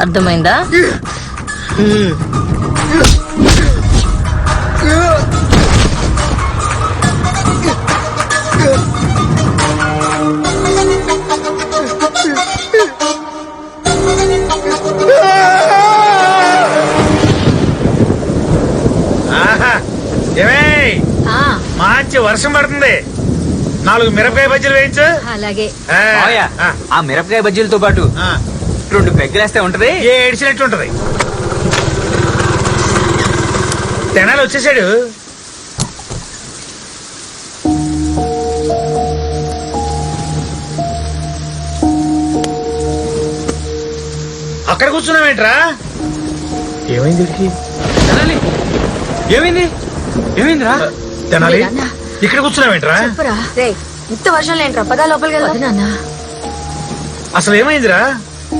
అర్థమైందా? మంచి వర్షం పడుతుంది. నాలుగు మిరపకాయ బజ్జీలు వేయించు. అలాగే. ఆ, మిరపకాయ బజ్జీలతో పాటు ఆ. రెండు పెగ్గలేస్తే ఉంటది? ఏ ఏడిచినట్టు ఉంటది. తెనాలి వచ్చేసాడు. అక్కడ కూర్చున్నావేంట్రా ఏమైంది వీడికి? తెనాలి. ఏమైంది? ఏమైందిరా? తెనాలి ఇక్కడ కూర్చున్నావేంట్రా రే ఇంత వర్షం లేంట్రా పదా లోపలికి అసలు ఏమైందిరా?